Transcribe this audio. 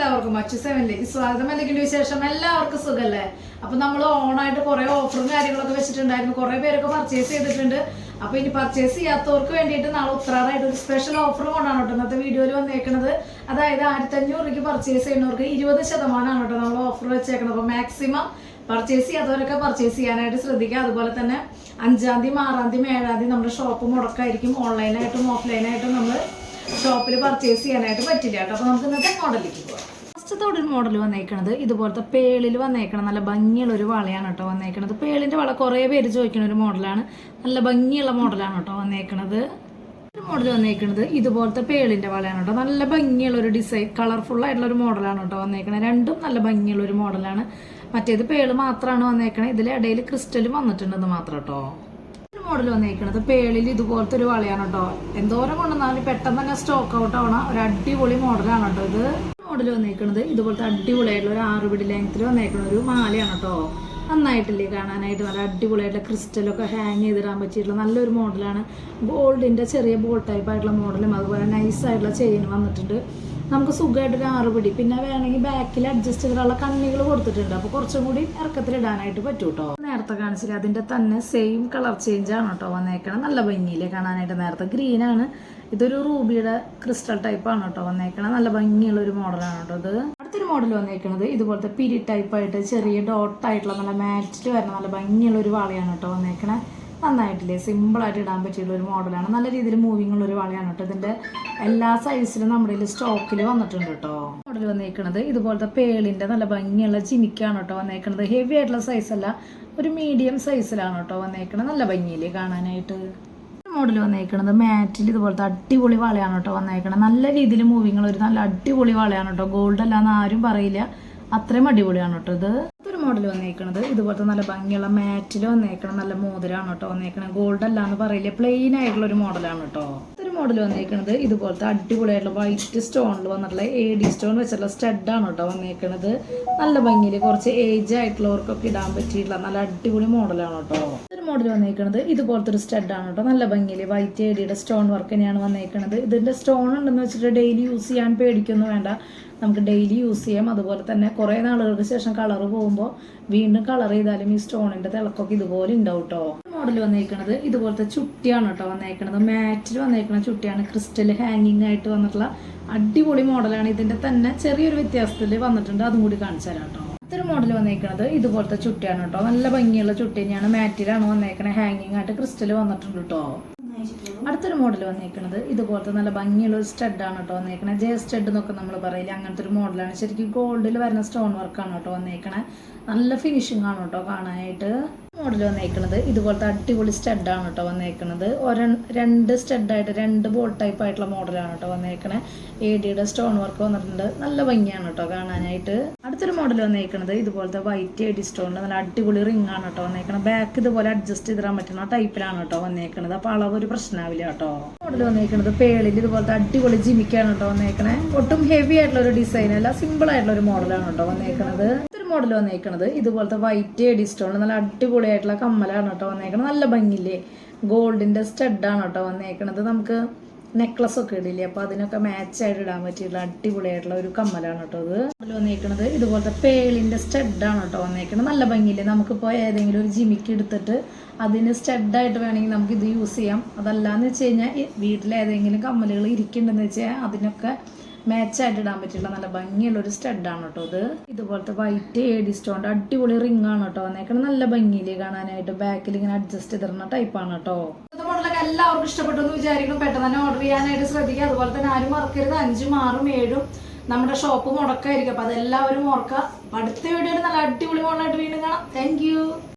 എല്ലാവർക്കും മച്ചു സെവനിലേക്ക് സ്വാഗതം. അല്ലെങ്കിൽ വിശേഷം? എല്ലാവർക്കും സുഖല്ലേ? അപ്പൊ നമ്മൾ ഓണായിട്ട് കുറെ ഓഫറും കാര്യങ്ങളൊക്കെ വെച്ചിട്ടുണ്ടായിരുന്നു. കുറെ പേരൊക്കെ പർച്ചേസ് ചെയ്തിട്ടുണ്ട്. അപ്പൊ ഇനി പർച്ചേസ് ചെയ്യാത്തവർക്ക് വേണ്ടിയിട്ട് നാളെ ഉത്രാടായിട്ട് ഒരു സ്പെഷ്യൽ ഓഫർ കൊണ്ടാണ് കേട്ടോ ഇന്നത്തെ വീഡിയോയിൽ വന്നേക്കുന്നത് അതായത് ആയിരത്തി അഞ്ഞൂറ് രൂപയ്ക്ക് പർച്ചേസ് ചെയ്യുന്നവർക്ക് ഇരുപത് ശതമാനമാണ് കേട്ടോ നമ്മൾ ഓഫർ വെച്ചേക്കുന്നത് അപ്പൊ മാക്സിമം പർച്ചേസ് ചെയ്യാത്തവരൊക്കെ പർച്ചേസ് ചെയ്യാനായിട്ട് ശ്രദ്ധിക്കുക. അതുപോലെ തന്നെ അഞ്ചാം തീയതി ആറാം തീയതി ഏഴാം തീയതി നമ്മുടെ ഷോപ്പ് മുടക്കായിരിക്കും. ഓൺലൈനായിട്ടും ഓഫ്ലൈനായിട്ടും നമ്മൾ ഷോപ്പിൽ പർച്ചേസ് ചെയ്യാനായിട്ട് പറ്റില്ല കേട്ടോ. അപ്പോൾ നമുക്ക് ഇന്നത്തെ മോഡലിലേക്ക് പോകാം ഫസ്റ്റത്തെ ഒരു മോഡൽ വന്നേക്കണത് ഇതുപോലത്തെ പേളിൽ വന്നേക്കണം നല്ല ഭംഗിയുള്ള ഒരു വളയാണ് കേട്ടോ വന്നേക്കണത്. പേളിന്റെ വള കുറേ പേര് ചോദിക്കുന്ന ഒരു മോഡലാണ് നല്ല ഭംഗിയുള്ള മോഡലാണ് കേട്ടോ വന്നേക്കണത്. ഒരു മോഡൽ വന്നേക്കണത് ഇതുപോലത്തെ പേളിന്റെ വളയാണ് കേട്ടോ. നല്ല ഭംഗിയുള്ള ഒരു ഡിസൈൻ കളർഫുൾ ആയിട്ടുള്ള ഒരു മോഡലാണ് കേട്ടോ വന്നേക്കുന്നത് രണ്ടും നല്ല ഭംഗിയുള്ള ഒരു മോഡലാണ് മറ്റേത് പേൾ മാത്രമാണ് വന്നേക്കണത്. ഇതിൽ ഇടയിൽ ക്രിസ്റ്റലും വന്നിട്ടുണ്ടെന്ന് മാത്രം കേട്ടോ. മോഡൽ വന്നിരിക്കുന്നത് പേളിൽ ഇതുപോലത്തെ ഒരു വളയാണ് കേട്ടോ എന്തോരം കൊണ്ടുവന്നാലും പെട്ടെന്ന് തന്നെ സ്റ്റോക്ക് ഔട്ട് ആവണ. ഒരു അടിപൊളി മോഡലാണ് കേട്ടോ ഇത്. മോഡൽ വന്നിരിക്കുന്നത് ഇതുപോലത്തെ അടിപൊളിയായിട്ടുള്ള ഒരു ആറുപിടി ലെങ്ത്തിൽ വന്നേക്കണ ഒരു മാലയാണ് കേട്ടോ നന്നായിട്ടില്ലേ കാണാനായിട്ട്. നല്ല അടിപൊളിയായിട്ടുള്ള ക്രിസ്റ്റലൊക്കെ ഹാങ് ചെയ്തിടാൻ പറ്റിയിട്ടുള്ള നല്ലൊരു മോഡലാണ് ഗോൾഡിന്റെ ചെറിയ ബോൾ ടൈപ്പ് ആയിട്ടുള്ള മോഡലും അതുപോലെ നൈസായിട്ടുള്ള ചെയിൻ വന്നിട്ടുണ്ട്. നമുക്ക് സുഖമായിട്ടൊരു ആറ് പിടി. പിന്നെ വേണമെങ്കിൽ ബാക്കിൽ അഡ്ജസ്റ്റ് ചെയ്തിട്ടുള്ള കണ്ണികൾ കൊടുത്തിട്ടുണ്ട്. അപ്പോൾ കുറച്ചും കൂടി ഇറക്കത്തിൽ ഇടാനായിട്ട് പറ്റും കേട്ടോ നേരത്തെ കാണിച്ചില്ല അതിന്റെ തന്നെ സെയിം കളർ ചേഞ്ച് ആണ് കേട്ടോ വന്നേക്കണം. നല്ല ഭംഗിയില്ലേ കാണാനായിട്ട് നേരത്തെ. ഗ്രീൻ ആണ്. ഇതൊരു റൂബിയുടെ ക്രിസ്റ്റൽ ടൈപ്പ് ആണ് കേട്ടോ വന്നേക്കണം. നല്ല ഭംഗിയുള്ള ഒരു മോഡലാണ് കേട്ടോ ഇത്. അടുത്തൊരു മോഡൽ വന്നേക്കുന്നത് ഇതുപോലത്തെ പിരി ടൈപ്പ് ആയിട്ട് ചെറിയ ഡോട്ടായിട്ടുള്ള നല്ല മാറ്റിൽ വരുന്ന നല്ല ഭംഗിയുള്ള ഒരു വാളയാണ് കേട്ടോ വന്നേക്കണേ. നന്നായിട്ടില്ലേ? സിമ്പിളായിട്ട് ഇടാൻ പറ്റിയുള്ള ഒരു മോഡലാണ് നല്ല രീതിയിൽ മൂവിങ് ഉള്ള ഒരു വളയാണ് കേട്ടോ. ഇതിന്റെ എല്ലാ സൈസിലും നമ്മുടെ സ്റ്റോക്കിൽ വന്നിട്ടുണ്ട് കേട്ടോ. മോഡൽ വന്നേക്കണത് ഇതുപോലത്തെ പേളിന്റെ നല്ല ഭംഗിയുള്ള ചിമിക്കാണ് കേട്ടോ വന്നേക്കണത്. ഹെവി ആയിട്ടുള്ള സൈസ് അല്ല ഒരു മീഡിയം സൈസിലാണ് കേട്ടോ വന്നേക്കണത്. നല്ല ഭംഗിയില്ലേ കാണാനായിട്ട്? മോഡൽ വന്നേക്കണത് മാറ്റിൽ ഇതുപോലത്തെ അടിപൊളി വളയാണ് കേട്ടോ വന്നേക്കണത്. നല്ല രീതിയിൽ മൂവിങ്ങുള്ള ഒരു നല്ല അടിപൊളി വളയാണ് കേട്ടോ. ഗോൾഡ് അല്ലാന്ന് ആരും പറയില്ല. അത്രയും അടിപൊളിയാണ് കേട്ടോ ഇത്. മോഡൽ വന്നേക്കണത്. ഇതുപോലത്തെ നല്ല ഭംഗിയുള്ള മാറ്റിൽ വന്നേക്കണം. നല്ല മോതിരാണ് കേട്ടോ വന്നേക്കണം ഗോൾഡ് അല്ല എന്ന് പറയില്ല? പ്ലെയിൻ ആയിട്ടുള്ള ഒരു മോഡലാണ് കേട്ടോ. മോഡൽ വന്നേക്കണത് ഇതുപോലത്തെ അടിപൊളിയായിട്ടുള്ള വൈറ്റ് സ്റ്റോണിൽ വന്നിട്ടുള്ള എ ഡി സ്റ്റോൺ വെച്ചിട്ടുള്ള സ്റ്റഡാണ് കേട്ടോ വന്നേക്കണത്. നല്ല ഭംഗിയിൽ കുറച്ച് ഏജ് ആയിട്ടുള്ളവർക്കൊക്കെ ഇടാൻ പറ്റിയിട്ടുള്ള നല്ല അടിപൊളി മോഡലാണ് കേട്ടോ ഒരു മോഡൽ വന്നേക്കണത് ഇതുപോലത്തെ ഒരു സ്റ്റഡാണ് കേട്ടോ നല്ല ഭംഗിയിൽ വൈറ്റ് എ ഡിയുടെ സ്റ്റോൺ വർക്ക് തന്നെയാണ് വന്നേക്കണത്. ഇതിന്റെ സ്റ്റോൺ ഉണ്ടെന്ന് വെച്ചിട്ട് ഡെയിലി യൂസ് ചെയ്യാൻ പേടിക്കൊന്നും വേണ്ട. നമുക്ക് ഡെയിലി യൂസ് ചെയ്യാം. അതുപോലെ തന്നെ കുറേ നാളുകൾക്ക് ശേഷം കളർ പോകുമ്പോൾ വീണ്ടും കളർ ചെയ്താലും ഈ സ്റ്റോണിന്റെ തിളക്കൊക്കെ ഇതുപോലെ ഉണ്ടാവും കേട്ടോ മോഡൽ വന്നേക്കണത്. ഇതുപോലത്തെ ചുട്ടിയാണ് കേട്ടോ വന്നേക്കണത്. മാറ്റിൽ വന്നേക്കണ ചുട്ടിയാണ്. ക്രിസ്റ്റൽ ഹാങ്ങിങ് ആയിട്ട് വന്നിട്ടുള്ള അടിപൊളി മോഡലാണ് ഇതിന്റെ തന്നെ ചെറിയൊരു വ്യത്യാസത്തിൽ വന്നിട്ടുണ്ട്. അതും കൂടി കാണിച്ചു തരാം കേട്ടോ. ഇത്തരം മോഡൽ വന്നേക്കണത്. ഇതുപോലത്തെ ചുട്ടിയാണ് കേട്ടോ. നല്ല ഭംഗിയുള്ള ചുട്ടി തന്നെയാണ്. മാറ്റിലാണ് വന്നേക്കണത്. ഹാങ്ങിങ് ആയിട്ട് ക്രിസ്റ്റൽ വന്നിട്ടുണ്ട് കേട്ടോ. അടുത്തൊരു മോഡൽ വന്നേക്കണത്. ഇതുപോലത്തെ നല്ല ഭംഗിയുള്ള ഒരു സ്റ്റഡാണ് കേട്ടോ വന്നേക്കണത്. ജെ സ്റ്റഡ് എന്നൊക്കെ നമ്മൾ പറയില്ല? അങ്ങനത്തെ ഒരു മോഡലാണ് ശരിക്കും ഗോൾഡിൽ വരുന്ന സ്റ്റോൺ വർക്കാണ് കേട്ടോ വന്നേക്കണേ നല്ല ഫിനിഷിംഗ് ആണ് കേട്ടോ കാണാനായിട്ട്. മോഡൽ വന്നേക്കണത്. ഇതുപോലത്തെ അടിപൊളി സ്റ്റഡാണ് കേട്ടോ വന്നേക്കണത്. ഒരെ രണ്ട് സ്റ്റഡായിട്ട് രണ്ട് ബോൾ ടൈപ്പ് ആയിട്ടുള്ള മോഡലാണ് കേട്ടോ വന്നേക്കണേ. എ ഡിയുടെ സ്റ്റോൺ വർക്ക് വന്നിട്ടുണ്ട്. നല്ല ഭംഗിയാണ് കേട്ടോ കാണാനായിട്ട്. അടുത്തൊരു മോഡൽ വന്നേക്കണത് ഇതുപോലത്തെ വൈറ്റ് എഡി സ്റ്റോൺ നല്ല അടിപൊളി റിംഗ് ആണ് കേട്ടോ വന്നേക്കണത്. ബാക്ക് ഇതുപോലെ അഡ്ജസ്റ്റ് ചെയ്തിടാൻ പറ്റുന്ന ടൈപ്പിലാണ് കേട്ടോ വന്നേക്കണത്. അപ്പോൾ അളവ് ഒരു പ്രശ്നമാവില്ല കേട്ടോ മോഡൽ വന്നേക്കണത് പേളിൽ ഇതുപോലത്തെ അടിപൊളി ജിമിക്കാണ് കേട്ടോ വന്നേക്കണേ. ഒട്ടും ഹെവി ആയിട്ടുള്ള ഒരു ഡിസൈൻ അല്ല സിമ്പിൾ ആയിട്ടുള്ള ഒരു മോഡലാണ് കേട്ടോ വന്നേക്കണത്. മോഡൽ വന്നേക്കണത്. ഇതുപോലത്തെ വൈറ്റ് എഡി സ്റ്റോൺ നല്ല അടിപൊളിയായിട്ടുള്ള കമ്മലാണ് കേട്ടോ വന്നേക്കണത്. നല്ല ഭംഗിയില്ലേ? ഗോൾഡിന്റെ സ്റ്റഡാണ് കേട്ടോ വന്നേക്കണത്. നമുക്ക് നെക്ലസ് ഒക്കെ ഇടില്ലേ? അപ്പൊ അതിനൊക്കെ മാച്ച് ആയിട്ട് ഇടാൻ പറ്റിയുള്ള അടിപൊളിയായിട്ടുള്ള ഒരു കമ്മലാണ് കേട്ടോ അത്. മോഡൽ വന്നേക്കണത്. ഇതുപോലത്തെ പേളിന്റെ സ്റ്റഡാണ് കേട്ടോ വന്നേക്കണത്. നല്ല ഭംഗിയില്ലേ? നമുക്കിപ്പോൾ ഏതെങ്കിലും ഒരു ജിമിക്ക് എടുത്തിട്ട് അതിന് സ്റ്റഡായിട്ട് വേണമെങ്കിൽ നമുക്ക് ഇത് യൂസ് ചെയ്യാം. അതല്ലാന്ന് വെച്ച് കഴിഞ്ഞാൽ വീട്ടിലേതെങ്കിലും കമ്മലുകൾ ഇരിക്കുന്നുണ്ടെന്ന് വെച്ചാൽ അതിനൊക്കെ മാച്ച് ആയിട്ട് ഇടാൻ പറ്റിയുള്ള നല്ല ഭംഗിയുള്ള ഒരു സ്റ്റഡാണ് കേട്ടോ ഇത്. ഇതുപോലത്തെ വൈറ്റ് ഏഡി സ്റ്റോൺ അടിപൊളി റിംഗ് ആണ് കേട്ടോ അതിനേക്കാൾ നല്ല ഭംഗിയിൽ കാണാനായിട്ട് ബാക്കിൽ ഇങ്ങനെ അഡ്ജസ്റ്റ് ചെയ്തിരുന്ന ടൈപ്പാണ് കേട്ടോ മോഡലൊക്കെ എല്ലാവർക്കും ഇഷ്ടപ്പെട്ടു എന്ന് വിചാരിക്കും പെട്ടെന്ന് തന്നെ ഓർഡർ ചെയ്യാനായിട്ട് ശ്രദ്ധിക്കുക. അതുപോലെ തന്നെ ആരും മറക്കരുത്. അഞ്ചും ആറും ഏഴും നമ്മുടെ ഷോപ്പ് മുടക്കായിരിക്കും അപ്പൊ അതെല്ലാവരും ഓർക്കുക. അടുത്ത വീഡിയോയിൽ നല്ല അടിപൊളി മോഡലായിട്ട് വീണ്ടും കാണാം. താങ്ക്